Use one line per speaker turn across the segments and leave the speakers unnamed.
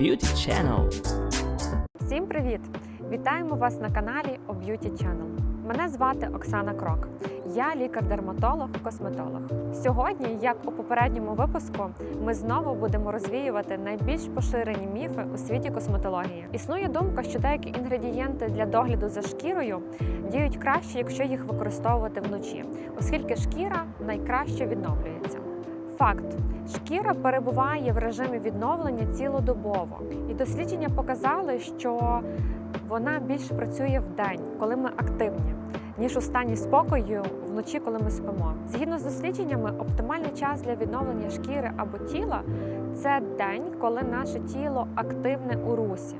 Beauty Channel.
Всім привіт! Вітаємо вас на каналі о Beauty Channel. Мене звати Оксана Крок. Я лікар-дерматолог, косметолог. Сьогодні, як у попередньому випуску, ми знову будемо розвіювати найбільш поширені міфи у світі косметології. Існує думка, що деякі інгредієнти для догляду за шкірою діють краще, якщо їх використовувати вночі, оскільки шкіра найкраще відновлюється. Факт: шкіра перебуває в режимі відновлення цілодобово, і дослідження показали, що вона більше працює в день, коли ми активні, ніж у стані спокою вночі, коли ми спимо. Згідно з дослідженнями, оптимальний час для відновлення шкіри або тіла це день, коли наше тіло активне у русі.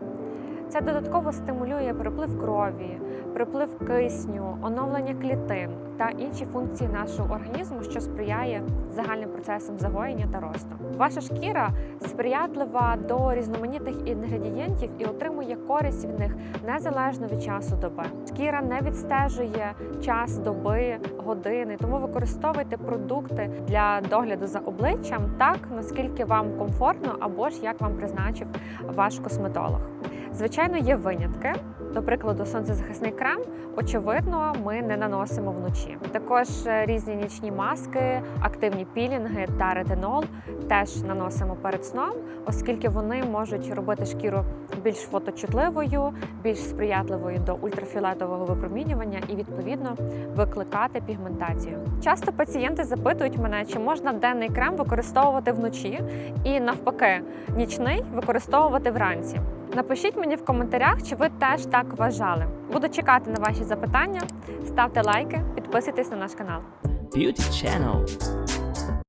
Це додатково стимулює приплив крові, приплив кисню, оновлення клітин та інші функції нашого організму, що сприяє загальним процесам загоєння та росту. Ваша шкіра сприятлива до різноманітних інгредієнтів і отримує користь від них незалежно від часу доби. Шкіра не відстежує час доби, години, тому використовуйте продукти для догляду за обличчям так, наскільки вам комфортно або ж як вам призначив ваш косметолог. Звичайно, є винятки. До прикладу, сонцезахисний крем, очевидно, ми не наносимо вночі. Також е, різні нічні маски, активні пілінги та ретинол теж наносимо перед сном, оскільки вони можуть робити шкіру більш фоточутливою, більш сприятливою до ультрафіолетового випромінювання і відповідно викликати пігментацію. Часто пацієнти запитують мене, чи можна денний крем використовувати вночі і навпаки, нічний використовувати вранці. Напишіть мені в коментарях, чи ви теж так вважали. Буду чекати на ваші запитання. Ставте лайки, підписуйтесь на наш канал.
Beauty Channel.